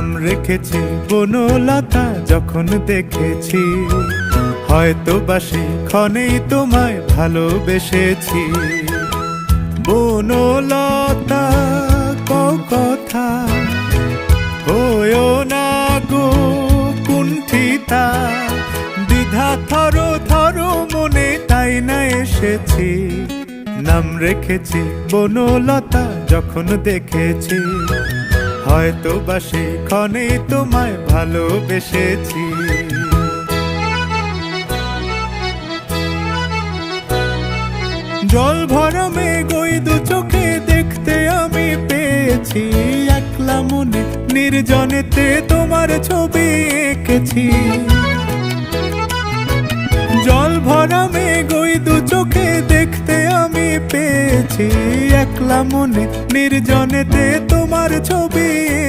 নাম রেখেছি বনলতা যখন দেখেছি। হয়তো বাসি ক্ষণেই তোমায় ভালোবেসেছি। বনলতা ক কথা, হয়েও না গো কুণ্ঠিতা। দ্বিধা থর থর মনে তাই না এসেছি। নাম রেখেছি বনলতা যখন দেখেছি। হয়তো বাসি ক্ষণে তোমায় ভালোবেসেছি। জল ভরা মেঘই দু চোখে দেখতে আমি পেয়েছি। একলা মনে নির্জনেতে তোমার ছবি এঁকেছি। জল ভরা মেঘই দু চোখে দেখতে আমি পেয়েছি। মনে নির্জনেতে তোমার ছবি।